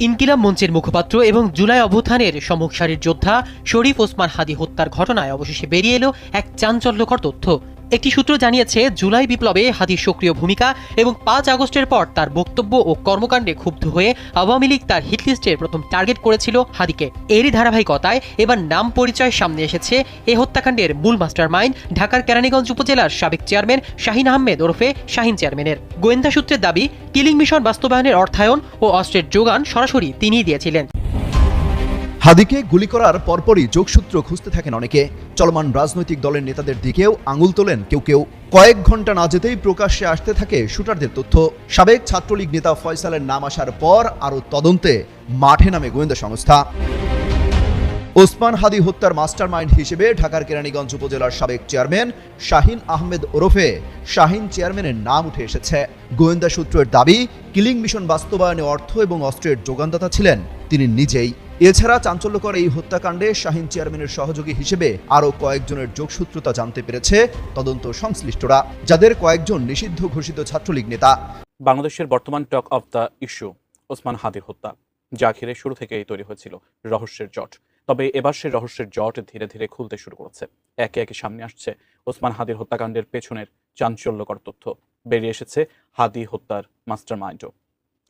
ইনকিলাব মঞ্চের মুখপাত্র এবং জুলাই অভ্যুত্থানের সম্মুখ সারির যোদ্ধা শরীফ ওসমান হাদি হত্যার ঘটনায় অবশেষে বেরিয়ে এলো এক চাঞ্চল্যকর তথ্য। একটি সূত্র জানিয়েছে, জুলাই বিপ্লবে হাদির সক্রিয় ভূমিকা এবং পাঁচ আগস্টের পর তার বক্তব্য ও কর্মকাণ্ডে ক্ষুব্ধ হয়ে আওয়ামী লীগ তার হিটলিস্টের প্রথম টার্গেট করেছিল হাদিকে এরই ধারাবাহিকতায় এবার নাম পরিচয় সামনে এসেছে। এ হত্যাকাণ্ডের মূল মাস্টার মাইন্ড ঢাকার কেরানীগঞ্জ উপজেলার সাবেক চেয়ারম্যান শাহিন আহমেদ ওরফে শাহিন চেয়ারম্যানের। গোয়েন্দা সূত্রের দাবি, কিলিং মিশন বাস্তবায়নের অর্থায়ন ও অস্ত্রের যোগান সরাসরি তিনিই দিয়েছিলেন। হাদিকে গুলি করার পরপরই যোগসূত্র খুঁজতে থাকেন অনেকে। চলমান রাজনৈতিক দলের নেতাদের দিকেও আঙুল তোলেন কেউ কেউ। কয়েক ঘণ্টা না যেতেই প্রকাশ্যে আসতে থাকে শুটারদের তথ্য। সাবেক ছাত্রলীগ নেতা ফয়সালের নাম আসার পর আরও তদন্তে মাঠে নামে গোয়েন্দা সংস্থা। ওসমান হাদি হত্যার মাস্টারমাইন্ড হিসেবে ঢাকার কেরানীগঞ্জ উপজেলার সাবেক চেয়ারম্যান শাহিন আহমেদ ওরফে শাহিন চেয়ারম্যানের নাম উঠে এসেছে। গোয়েন্দা সূত্রের দাবি, কিলিং মিশন বাস্তবায়নে অর্থ এবং অস্ত্রের যোগানদাতা ছিলেন। তিনি নিজেই এছাড়া চাঞ্চল্যকর এই হত্যাকাণ্ডে শাহিন চেয়ারম্যানের সহযোগী হিসেবে আরও কয়েকজনের যোগসূত্রতা জানতে পেরেছে তদন্ত সংশ্লিষ্টরা, যাদের কয়েকজন নিষিদ্ধ ঘোষিত ছাত্রলীগ নেতা। বাংলাদেশের বর্তমান talk of the issue, Osman হাদির হত্যা যা ঘিরে শুরু থেকেই তৈরি হয়েছিল রহস্যের জট। তবে এবার সে রহস্যের জট ধীরে ধীরে খুলতে শুরু করেছে। একে একে সামনে আসছে ওসমান হাদির হত্যাকাণ্ডের পেছনের চাঞ্চল্যকর তথ্য। বেরিয়ে এসেছে হাদি হত্যার মাস্টার মাইন্ডও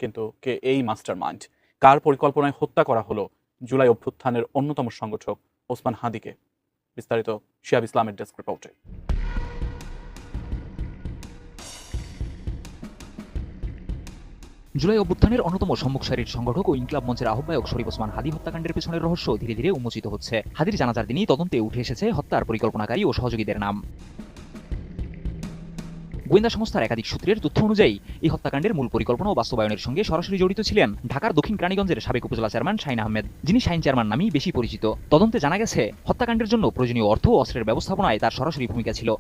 কিন্তু কে এই মাস্টার মাইন্ড কার পরিকল্পনায় হত্যা করা হলো? জুলাই অভ্যুত্থানের অন্যতম সংগঠক ওসমান হাদিকে। বিস্তারিত শিয়াব ইসলামের ডেস্ক রিপোর্টে। জুলাই অভ্যুত্থানের অন্যতম সম্মুখ সারির সংগঠক ও ইনকলাব মঞ্চের আহ্বায়ক শরীফ ওসমান হাদি হত্যাকাণ্ডের পেছনের রহস্য ধীরে ধীরে উন্মোচিত হচ্ছে। হাদির জানাজার দিনই তদন্তে উঠে এসেছে হত্যার পরিকল্পনাকারী ও সহযোগীদের নাম। গোয়েন্দা সংস্থার একাধিক সূত্রের তথ্য অনুযায়ী, এই হত্যাকাণ্ডের মূল পরিকল্পনা ও বাস্তবায়নের সঙ্গে সরাসরি জড়িত ছিলেন ঢাকার দক্ষিণ কেরানীগঞ্জের সাবেক উপজেলা চেয়ারম্যান শাহিন আহমেদ, যিনি শাহিন চেয়ারম্যান নামেই বেশি পরিচিত। তদন্তে জানা গেছে, হত্যাকাণ্ডের জন্য প্রয়োজনীয় অর্থ ও অস্ত্রের ব্যবস্থাপনায় তার সরাসরি ভূমিকা ছিল।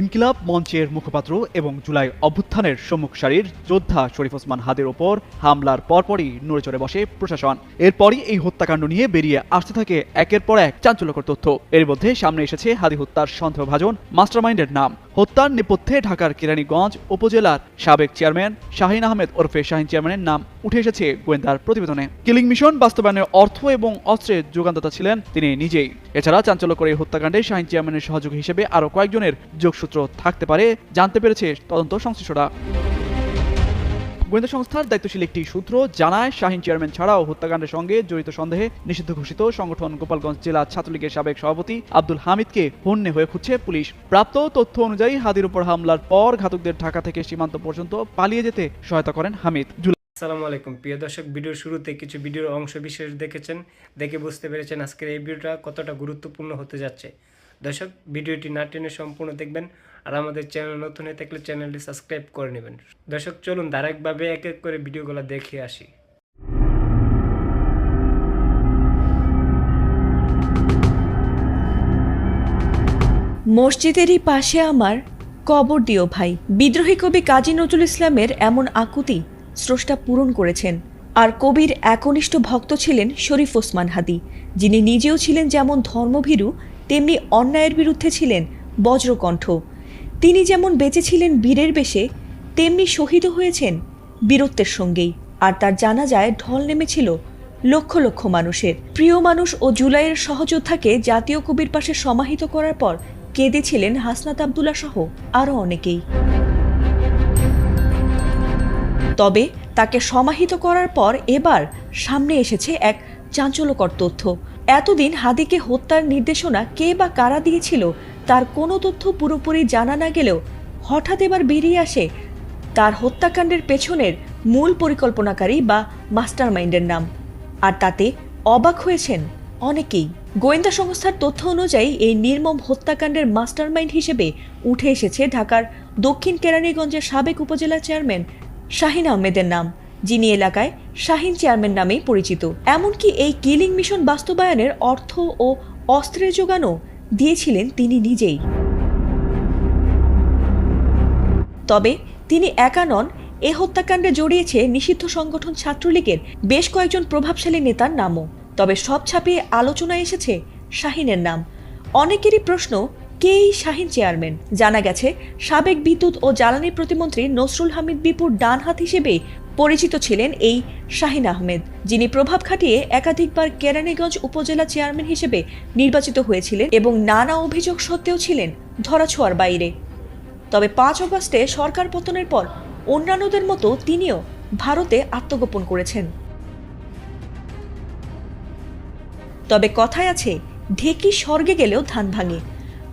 ইনকিলাব মঞ্চের মুখপাত্র এবং জুলাই অভ্যুত্থানের সম্মুখ সারির যোদ্ধা শরীফ ওসমান হাদের ওপর হামলার পরপরই নড়ে চড়ে বসে প্রশাসন। এরপরই এই হত্যাকাণ্ড নিয়ে বেরিয়ে আসতে থাকে একের পর এক চাঞ্চল্যকর তথ্য। এর মধ্যে সামনে এসেছে হাদি হত্যার সন্দেহভাজন মাস্টারমাইন্ডের নাম। হত্যার নেপথ্যে ঢাকার কেরানীগঞ্জ উপজেলার সাবেক চেয়ারম্যান শাহিন আহমেদ ওরফে শাহিন চেয়ারম্যানের নাম উঠে এসেছে গোয়েন্দার প্রতিবেদনে। কিলিং মিশন বাস্তবায়নের অর্থ এবং অস্ত্রের যোগানদাতা ছিলেন তিনি নিজেই। এছাড়া চাঞ্চল্যকর করে হত্যাকাণ্ডে শাহিন চেয়ারম্যানের সহযোগী হিসেবে আরও কয়েকজনের যোগসূত্র থাকতে পারে, জানতে পেরেছে তদন্ত সংশ্লিষ্টরা। গোয়েন্দা সংস্থার দায়িত্বশীল একটি সূত্র জানায়, শাহিন চেয়ারম্যান ছাড়াও হত্যাকাণ্ডের সঙ্গে জড়িত সন্দেহে নিষিদ্ধ ঘোষিত সংগঠন গোপালগঞ্জ জেলা ছাত্রলীগের সাবেক সভাপতি আব্দুল হামিদকে হন্যে হয়ে খুঁজছে পুলিশ। প্রাপ্ত তথ্য অনুযায়ী হাদির উপর হামলার পর ঘাতকদের ঢাকা থেকে সীমান্ত পর্যন্ত পালিয়ে যেতে সহায়তা করেন হামিদ। আসসালামু আলাইকুম। প্রিয় দর্শক, ভিডিওর শুরুতে কিছু ভিডিওর অংশ বিশেষ দেখেছেন, দেখে বুঝতে পেরেছেন আজকের এই ভিডিওটা কতটা গুরুত্বপূর্ণ হতে যাচ্ছে। দর্শক, ভিডিওটি না টেনে সম্পূর্ণ দেখবেন। আর আমাদের চ্যানেল নতুন হয়ে থাকলে চ্যানেলটি সাবস্ক্রাইব করে নেবেন। দর্শক, চলুন ধারাবাহিকভাবে এক এক করে ভিডিওগুলো দেখে আসি। মসজিদেরই পাশে আমার কবর দিও ভাই। বিদ্রোহী কবি কাজী নজরুল ইসলামের এমন আকুতি স্রষ্টা পূরণ করেছেন। আর কবির একনিষ্ঠ ভক্ত ছিলেন শরীফ ওসমান হাদি, যিনি নিজেও ছিলেন যেমন ধর্মভীরু, তেমনি অন্যায়ের বিরুদ্ধে ছিলেন বজ্রকণ্ঠ। তিনি যেমন বেঁচেছিলেন বীরের বেশে, তেমনি শহীদ হয়েছেন বীরত্বের সঙ্গেই। আর তার জানা যায় ঢল নেমেছিল লক্ষ লক্ষ মানুষের। প্রিয় মানুষ ও জুলাইয়ের সহযোদ্ধাকে জাতীয় কবির পাশে সমাহিত করার পর কেঁদেছিলেন হাসনাত আবদুল্লা সহ আরও অনেকেই। তবে তাকে সমাহিত করার পর এবার সামনে এসেছে এক চাঞ্চল্যকর তথ্য। এতদিন হাদিকে হত্যার নির্দেশনা কে বা কারা দিয়েছিল তার কোনো তথ্য পুরোপুরি জানা না গেলেও হঠাৎ এবার বেরিয়ে আসে তার হত্যাকাণ্ডের পেছনের মূল পরিকল্পনাকারী বা মাস্টারমাইন্ডের নাম। আর তাতে অবাক হয়েছেন অনেকেই। গোয়েন্দা সংস্থার তথ্য অনুযায়ী, এই নির্মম হত্যাকাণ্ডের মাস্টারমাইন্ড হিসেবে উঠে এসেছে ঢাকার দক্ষিণ কেরানীগঞ্জের সাবেক উপজেলা চেয়ারম্যান শাহিন আহমেদের নাম, যিনি এলাকায় শাহিন চেয়ারম্যান নামেই পরিচিত। এমনকি এই কিলিং মিশন বাস্তবায়নের অর্থ ও অস্ত্রের যোগানও দিয়েছিলেন তিনি নিজেই। তবে তিনি একা নন, এ হত্যাকাণ্ডে জড়িয়েছে নিষিদ্ধ সংগঠন ছাত্রলীগের বেশ কয়েকজন প্রভাবশালী নেতার নামও। তবে সব ছাপিয়ে আলোচনায় এসেছে শাহিনের নাম। অনেকেরই প্রশ্ন, কে এই শাহিন চেয়ারম্যান? জানা গেছে, সাবেক বিদ্যুৎ ও জ্বালানি প্রতিমন্ত্রী নসরুল হামিদ বিপুর ডান হাত হিসেবে পরিচিত ছিলেন এই শাহিন আহমেদ, যিনি প্রভাব খাটিয়ে একাধিকবার কেরানীগঞ্জ উপজেলা চেয়ারম্যান হিসেবে নির্বাচিত হয়েছিলেন এবং নানা অভিযোগ সত্ত্বেও ছিলেন ধরাছোঁয়ার বাইরে। তবে পাঁচ অগস্টে সরকার পতনের পর অন্যান্যদের মতো তিনিও ভারতে আত্মগোপন করেছেন। তবে কথায় আছে, ঢেকি স্বর্গে গেলেও ধান ভাঙে।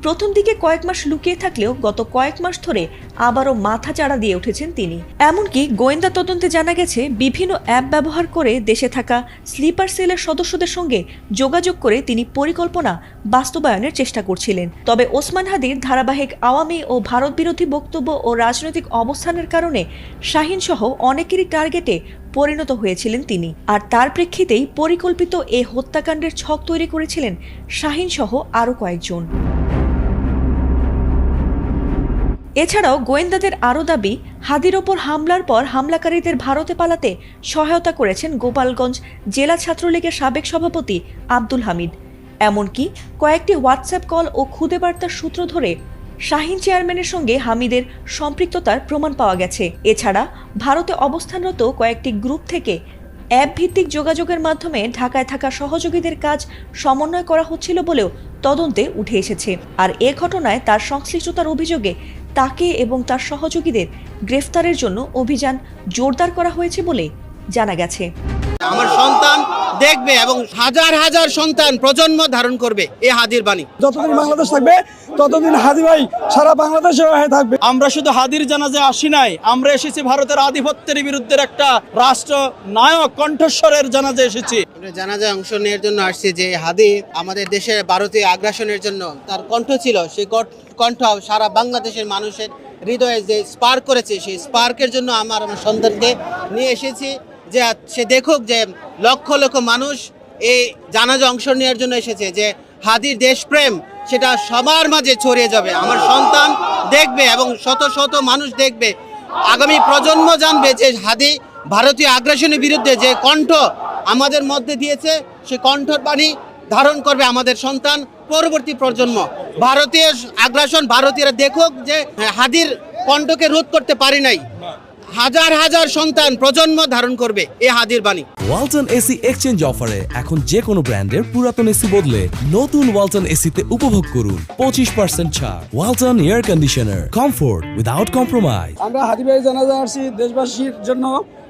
প্রথম দিকে কয়েক মাস লুকিয়ে থাকলেও গত কয়েক মাস ধরে আবারও মাথা চাড়া দিয়ে উঠেছেন তিনি। এমনকি গোয়েন্দা তদন্তে জানা গেছে, বিভিন্ন অ্যাপ ব্যবহার করে দেশে থাকা স্লিপার সেলের সদস্যদের সঙ্গে যোগাযোগ করে তিনি পরিকল্পনা বাস্তবায়নের চেষ্টা করছিলেন। তবে ওসমান হাদির ধারাবাহিক আওয়ামী ও ভারত বিরোধী বক্তব্য ও রাজনৈতিক অবস্থানের কারণে শাহিন সহ অনেকেরই টার্গেটে পরিণত হয়েছিলেন তিনি। আর তার প্রেক্ষিতেই পরিকল্পিত এ হত্যাকাণ্ডের ছক তৈরি করেছিলেন শাহিন সহ আরও কয়েকজন। এছাড়াও গোয়েন্দাদের আরও দাবি, হাদির ওপর হামলার পর হামলাকারীদের ভারতে পালাতে সহায়তা করেছেন গোপালগঞ্জ জেলা ছাত্রলীগের সাবেক সভাপতি আব্দুল হামিদ। এমনকি কয়েকটি হোয়াটসঅ্যাপ কল ও খুদে বার্তার সূত্র ধরে শাহিন চেয়ারম্যানের সঙ্গে হামিদের সম্পৃক্ততার প্রমাণ পাওয়া গেছে। এছাড়া ভারতে অবস্থানরত কয়েকটি গ্রুপ থেকে অ্যাপ ভিত্তিক যোগাযোগের মাধ্যমে ঢাকায় থাকা সহযোগীদের কাজ সমন্বয় করা হচ্ছিল বলেও তদন্তে উঠে এসেছে। আর এ ঘটনায় তার সংশ্লিষ্টতার অভিযোগে তাকে এবং তার সহযোগীদের গ্রেফতারের জন্য অভিযান জোরদার করা হয়েছে বলে জানা গেছে। আমার সন্তান দেখবে এবং হাজার হাজার সন্তান প্রজন্ম ধারণ করবে এই হাদির বাণী। যতদিন বাংলাদেশ থাকবে ততদিন হাদি ভাই সারা বাংলাদেশে হয়ে থাকবে। আমরা শুধু হাদির জানাজে আসি নাই আমরা এসেছি ভারতের আধিপত্যের বিরুদ্ধে একটা রাষ্ট্র নায়ক কণ্ঠস্বরের জানাজে এসেছি। আমরা জানাজায় অংশ নেওয়ার জন্য আসছি যে হাদি আমাদের দেশে ভারতীয় আগ্রাসনের জন্য তার কণ্ঠ ছিল সেই কণ্ঠ সারা বাংলাদেশের মানুষের হৃদয়ে যে স্পার্ক করেছে সেই স্পার্কের জন্য আমার আমার সন্তানকে নিয়ে এসেছি। যে সে দেখুক যে লক্ষ লক্ষ মানুষ এই জানাজা অংশ নেওয়ার জন্য এসেছে, যে হাদির দেশপ্রেম সেটা সবার মাঝে ছড়িয়ে যাবে। আমার সন্তান দেখবে এবং শত শত মানুষ দেখবে। আগামী প্রজন্ম জানবে যে হাদি ভারতীয় আগ্রাসনের বিরুদ্ধে যে কণ্ঠ আমাদের মধ্যে দিয়েছে, সে কণ্ঠর বাণী ধারণ করবে আমাদের সন্তান পরবর্তী প্রজন্ম। ভারতীয় আগ্রাসন ভারতীয়রা দেখুক যে হাদির কণ্ঠকে রোধ করতে পারি নাই। হাজার হাজার সন্তান প্রজন্ম ধারণ করবে এ হাদির বাণী। ওয়ালটন এসি এক্সচেঞ্জ অফারে এখন যে কোনো ব্র্যান্ডের পুরাতন এসি বদলে নতুন ওয়ালটন এসিতে উপভোগ করুন। পঁচিশ পার্সেন্ট ছাড়। Walton air conditioner. Comfort without compromise. আমরা হাজির ভাই জানাজা আসছি দেশবাসীর জন্য।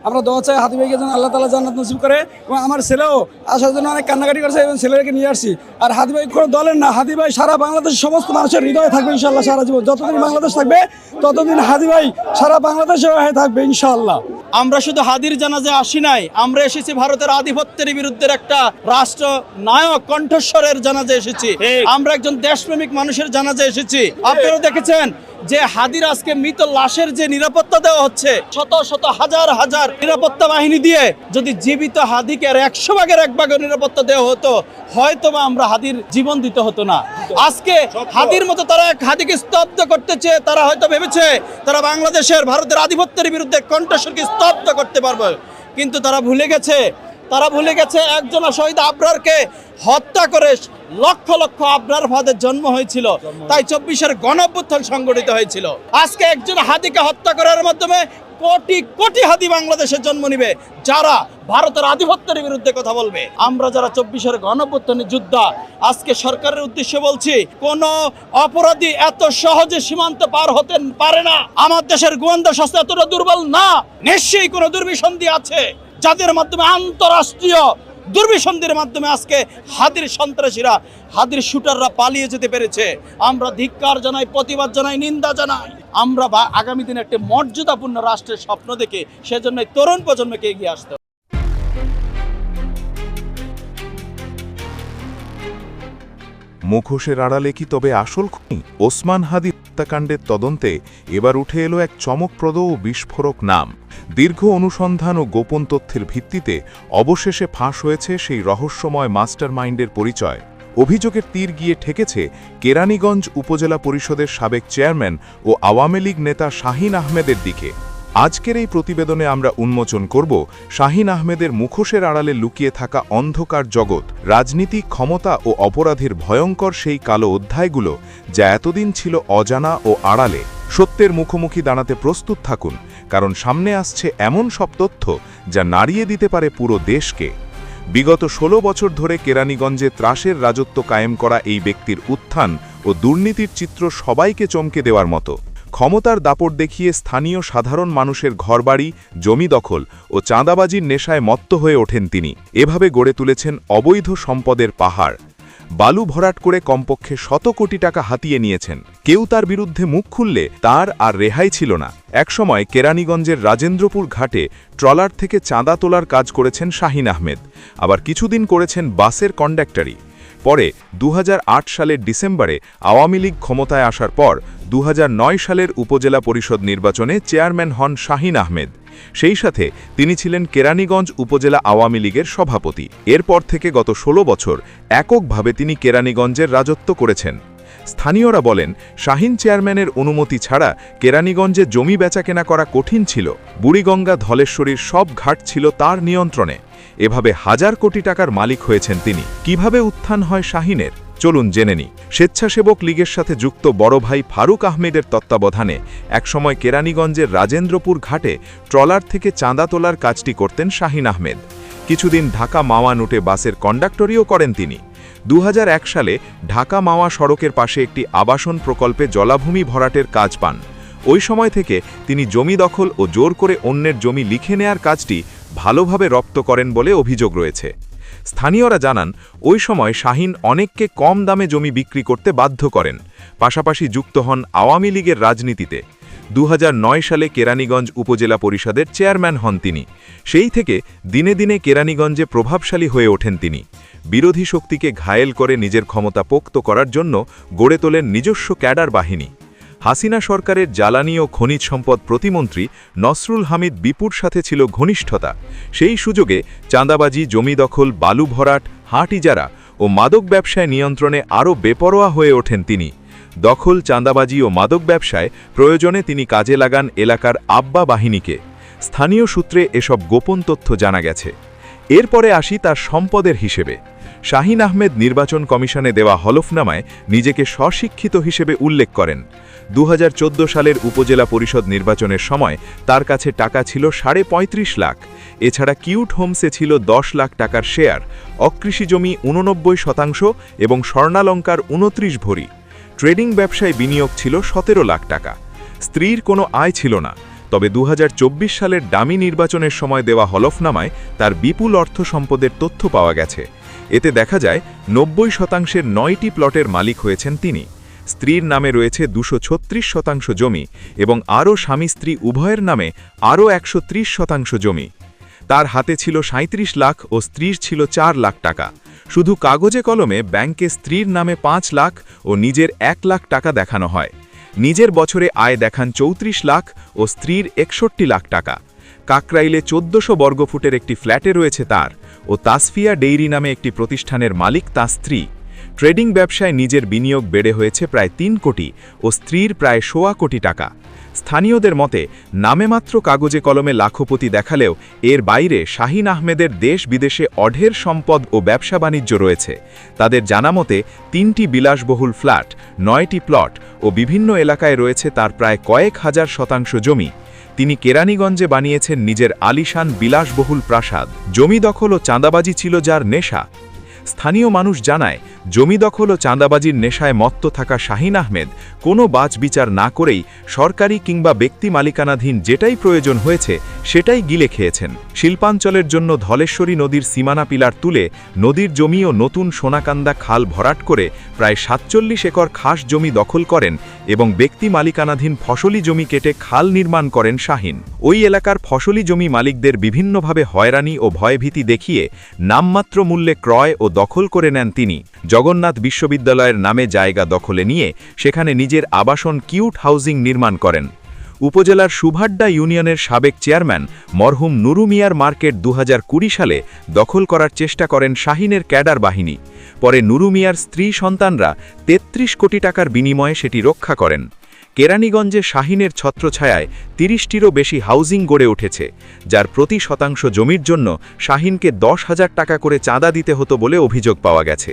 আমরা দোয়া চাই হাদি ভাইকে যেন আল্লাহ তালা জান্নাত নসিব করে এবং আমার ছেলেও আসার জন্য অনেক কান্নাকাটি করছে এবং ছেলেকে নিয়ে আসছি। আর হাদি ভাই কোনো দলের না। হাদি ভাই সারা বাংলাদেশের সমস্ত মানুষের হৃদয়ে থাকবে ইনশাল্লাহ সারা জীবন। যতদিন বাংলাদেশ থাকবে ততদিন হাদি ভাই সারা বাংলাদেশে হয়ে থাকবে ইনশাল্লাহ আমরা শুধু হাদির জানাজে আসি নাই আমরা এসেছি ভারতের আধিপত্যের বিরুদ্ধে একটা রাষ্ট্র নায়ক কণ্ঠস্বরের জানাজে এসেছি। আমরা একজন দেশপ্রেমিক মানুষের জানাজে এসেছি। আপনারা দেখেছেন যে হাদির আজকে মৃত লাশের যে নিরাপত্তা দেওয়া হচ্ছে শত শত হাজার হাজার নিরাপত্তা বাহিনী দিয়ে যদি জীবিত হাদিকে আর একশো ভাগের এক ভাগের নিরাপত্তা দেওয়া হতো হয়তো বা আমরা হাদির জীবন দিতে হতো না। আজকে হাদির মতো তারা এক হাদিকে স্তব্ধ করতে চেয়ে তারা হয়তো ভেবেছে তারা বাংলাদেশের ভারতের আধিপত্যের বিরুদ্ধে কণ্ঠস্বরকে স্তব্ধ করতে পারবে। কিন্তু তারা ভুলে গেছে তারা ভুলে গেছে একজন শহীদ আবরারকে হত্যা করে লক্ষ লক্ষ আবরার ফাদের জন্ম হয়েছিল। তাই চব্বিশের গণঅভ্যুত্থান সংগঠিত হয়েছিল। আজকে একজন হাদিকে হত্যা করার মাধ্যমে কোটি কোটি হাদি বাংলাদেশে জন্ম নিবে যারা ভারতের আধিপত্যের বিরুদ্ধে কথা বলবে। আমরা যারা চব্বিশের গণঅভ্যুত্থানের যোদ্ধা আজকে সরকারের উদ্দেশ্যে বলছি কোন অপরাধী এত সহজে সীমান্ত পার হতে পারে না। আমার দেশের গোয়েন্দা সংস্থা এতটা দুর্বল না নিশ্চয়ই কোনো দুর্বিসন্ধি আছে যাদের মাধ্যমে আন্তরাষ্ট্রীয় দুর্বিসন্ধির মাধ্যমে আজকে হাদির সন্ত্রাসীরা, হাদির শুটাররা পালিয়ে যেতে পেরেছে। আমরা ধিক্কার জানাই, প্রতিবাদ জানাই, নিন্দা জানাই। আমরা আগামী দিনে একটি মর্যাদাপূর্ণ রাষ্ট্রের স্বপ্ন দেখে সেজন্য তরুণ প্রজন্মকে এগিয়ে আসতে মুখোশের আড়ালে কি তবে আসল খুনি? ওসমান হাদি হত্যাকাণ্ডের তদন্তে এবার উঠে এলো এক চমকপ্রদ ও বিস্ফোরক নাম। দীর্ঘ অনুসন্ধান ও গোপন তথ্যের ভিত্তিতে অবশেষে ফাঁস হয়েছে সেই রহস্যময় মাস্টার মাইন্ডের পরিচয়। অভিযোগের তীর গিয়ে ঠেকেছে কেরানীগঞ্জ উপজেলা পরিষদের সাবেক চেয়ারম্যান ও আওয়ামী লীগ নেতা শাহিন আহমেদের দিকে। আজকের এই প্রতিবেদনে আমরা উন্মোচন করব শাহিন আহমেদের মুখোশের আড়ালে লুকিয়ে থাকা অন্ধকার জগৎ, রাজনীতি, ক্ষমতা ও অপরাধের ভয়ঙ্কর সেই কালো অধ্যায়গুলো যা এতদিন ছিল অজানা ও আড়ালে। সত্যের মুখোমুখি দাঁড়াতে প্রস্তুত থাকুন, কারণ সামনে আসছে এমন সব তথ্য যা নাড়িয়ে দিতে পারে পুরো দেশকে। বিগত ১৬ বছর ধরে কেরানীগঞ্জে ত্রাসের রাজত্ব কায়েম করা এই ব্যক্তির উত্থান ও দুর্নীতির চিত্র সবাইকে চমকে দেওয়ার মতো। ক্ষমতার দাপট দেখিয়ে স্থানীয় সাধারণ মানুষের ঘরবাড়ি, জমি দখল ও চাঁদাবাজির নেশায় মত্ত হয়ে ওঠেন তিনি। এভাবে গড়ে তুলেছেন অবৈধ সম্পদের পাহাড়। বালু ভরাট করে কমপক্ষে শত কোটি টাকা হাতিয়ে নিয়েছেন। কেউ তার বিরুদ্ধে মুখ খুললে তার আর রেহাই ছিল না। একসময় কেরানীগঞ্জের রাজেন্দ্রপুর ঘাটে ট্রলার থেকে চাঁদা তোলার কাজ করেছেন শাহিন আহমেদ। আবার কিছুদিন করেছেন বাসের কন্ডাক্টরি পরে দুহাজার আট সালের ডিসেম্বরে আওয়ামী লীগ ক্ষমতায় আসার পর দুহাজার নয় সালের উপজেলা পরিষদ নির্বাচনে চেয়ারম্যান হন শাহিন আহমেদ। সেই সাথে তিনি ছিলেন কেরানীগঞ্জ উপজেলা আওয়ামী লীগের সভাপতি। এরপর থেকে গত ১৬ বছর এককভাবে তিনি কেরানীগঞ্জের রাজত্ব করেছেন। স্থানীয়রা বলেন, শাহিন চেয়ারম্যানের অনুমতি ছাড়া কেরানীগঞ্জে জমি বেচাকেনা করা কঠিন ছিল। বুড়িগঙ্গা ধলেশ্বরীর সব ঘাট ছিল তার নিয়ন্ত্রণে। এভাবে হাজার কোটি টাকার মালিক হয়েছেন তিনি। কীভাবে উত্থান হয় শাহিনের? চলুন জেনে নি স্বেচ্ছাসেবক লীগের সাথে যুক্ত বড় ভাই ফারুক আহমেদের তত্ত্বাবধানে একসময় কেরানীগঞ্জের রাজেন্দ্রপুর ঘাটে ট্রলার থেকে চাঁদা তোলার কাজটি করতেন শাহিন আহমেদ। কিছুদিন ঢাকা মাওয়া নোটে বাসের কন্ডাক্টরিও করেন তিনি। দু হাজার এক সালে ঢাকা মাওয়া সড়কের পাশে একটি আবাসন প্রকল্পে জলাভূমি ভরাটের কাজ পান। ওই সময় থেকে তিনি জমি দখল ও জোর করে অন্যের জমি লিখে নেয়ার কাজটি ভালোভাবে রপ্ত করেন বলে অভিযোগ রয়েছে। স্থানীয়রা জানান, ওই সময় শাহিন অনেককে কম দামে জমি বিক্রি করতে বাধ্য করেন, পাশাপাশি যুক্ত হন আওয়ামী লীগের রাজনীতিতে। দু হাজার নয় সালে কেরানীগঞ্জ উপজেলা পরিষদের চেয়ারম্যান হন তিনি। সেই থেকে দিনে দিনে কেরানীগঞ্জে প্রভাবশালী হয়ে ওঠেন তিনি। বিরোধী শক্তিকে ঘায়েল করে নিজের ক্ষমতা পোক্ত করার জন্য গড়ে তোলেন নিজস্ব ক্যাডার বাহিনী। হাসিনা সরকারের জ্বালানি ও খনিজ সম্পদ প্রতিমন্ত্রী নসরুল হামিদ বিপুর সাথে ছিল ঘনিষ্ঠতা। সেই সুযোগে চাঁদাবাজি, জমি দখল, বালু ভরাট হাট ইজারা ও মাদক ব্যবসায় নিয়ন্ত্রণে আরও বেপরোয়া হয়ে ওঠেন তিনি। দখল, চাঁদাবাজি ও মাদক ব্যবসায় প্রয়োজনে তিনি কাজে লাগান এলাকার আব্বা বাহিনীকে। স্থানীয় সূত্রে এসব গোপন তথ্য জানা গেছে। এরপরে আসি তার সম্পদের হিসেবে। শাহিন আহমেদ নির্বাচন কমিশনে দেওয়া হলফনামায় নিজেকে স্বশিক্ষিত হিসেবে উল্লেখ করেন। দু হাজার চোদ্দ সালের উপজেলা পরিষদ নির্বাচনের সময় তার কাছে টাকা ছিল সাড়ে পঁয়ত্রিশ লাখ। এছাড়া কিউট হোমসে ছিল দশ লাখ টাকার শেয়ার, অকৃষি জমি উননব্বই শতাংশ এবং স্বর্ণালঙ্কার উনত্রিশ ভরি। ট্রেডিং ব্যবসায় বিনিয়োগ ছিল সতেরো লাখ টাকা। স্ত্রীর কোনো আয় ছিল না, তবে দু হাজার চব্বিশ সালের ডামি নির্বাচনের সময় দেওয়া হলফনামায় তার বিপুল অর্থ সম্পদের তথ্য পাওয়া গেছে। এতে দেখা যায়, নব্বই শতাংশের নয়টি প্লটের মালিক হয়েছেন তিনি। স্ত্রীর নামে রয়েছে দুশো শতাংশ জমি এবং আরও স্বামী স্ত্রী উভয়ের নামে আরও একশো ত্রিশ শতাংশ জমি। তার হাতে ছিল সাঁত্রিশ লাখ ও স্ত্রীর ছিল চার লাখ টাকা। শুধু কাগজে কলমে ব্যাংকে স্ত্রীর নামে পাঁচ লাখ ও নিজের এক লাখ টাকা দেখানো হয়। নিজের বছরে আয় দেখান চৌত্রিশ লাখ ও স্ত্রীর একষট্টি লাখ টাকা। কাকরাইলে চোদ্দশো বর্গফুটের একটি ফ্ল্যাটে রয়েছে তার ও তাসফিয়া ডেইরি নামে একটি প্রতিষ্ঠানের মালিক তার স্ত্রী। ট্রেডিং ব্যবসায় নিজের বিনিয়োগ বেড়ে হয়েছে প্রায় তিন কোটি ও স্ত্রীর প্রায় সোয়া কোটি টাকা। স্থানীয়দের মতে, নামে মাত্র কাগজে কলমে লাখপতি দেখালেও এর বাইরে শাহিন আহমেদের দেশ বিদেশে অঢের সম্পদ ও ব্যবসা বাণিজ্য রয়েছে। তাদের জানামতে তিনটি বিলাসবহুল ফ্ল্যাট, নয়টি প্লট ও বিভিন্ন এলাকায় রয়েছে তার প্রায় কয়েক হাজার শতাংশ জমি। তিনি কেরানীগঞ্জে বানিয়েছেন নিজের আলিশান বিলাসবহুল প্রাসাদ। জমি দখল ও চাঁদাবাজি ছিল যার নেশা। স্থানীয় মানুষ জানায়, জমি দখল ও চাঁদাবাজির নেশায় মত্ত থাকা শাহিন আহমেদ কোনো বাজ বিচার না করেই সরকারি কিংবা ব্যক্তি মালিকানাধীন যেটাই প্রয়োজন হয়েছে সেটাই গিলে খেয়েছেন। শিল্পাঞ্চলের জন্য ধলেশ্বরী নদীর সীমানা পিলার তুলে নদীর জমি ও নতুন সোনাকান্দা খাল ভরাট করে প্রায় সাতচল্লিশ একর খাস জমি দখল করেন এবং ব্যক্তি মালিকানাধীন ফসলি জমি কেটে খাল নির্মাণ করেন শাহিন। ওই এলাকার ফসলি জমি মালিকদের বিভিন্নভাবে হয়রানি ও ভয়ভীতি দেখিয়ে নামমাত্র মূল্যে ক্রয় ও দখল করে নেন তিনি। জগন্নাথ বিশ্ববিদ্যালয়ের নামে জায়গা দখলে নিয়ে সেখানে নিজের আবাসন কিউট হাউজিং নির্মাণ করেন। উপজেলার সুভাড্ডা ইউনিয়নের সাবেক চেয়ারম্যান মরহুম নুরুমিয়ার মার্কেট দু হাজার কুড়ি সালে দখল করার চেষ্টা করেন শাহিনের ক্যাডার বাহিনী। পরে নুরুমিয়ার স্ত্রী সন্তানরা ৩৩ কোটি টাকার বিনিময়ে সেটি রক্ষা করেন। কেরানীগঞ্জে শাহিনের ছত্রছায়ায় তিরিশটিরও বেশি হাউজিং গড়ে উঠেছে, যার প্রতি শতাংশ জমির জন্য শাহিনকে দশ হাজার টাকা করে চাঁদা দিতে হতো বলে অভিযোগ পাওয়া গেছে।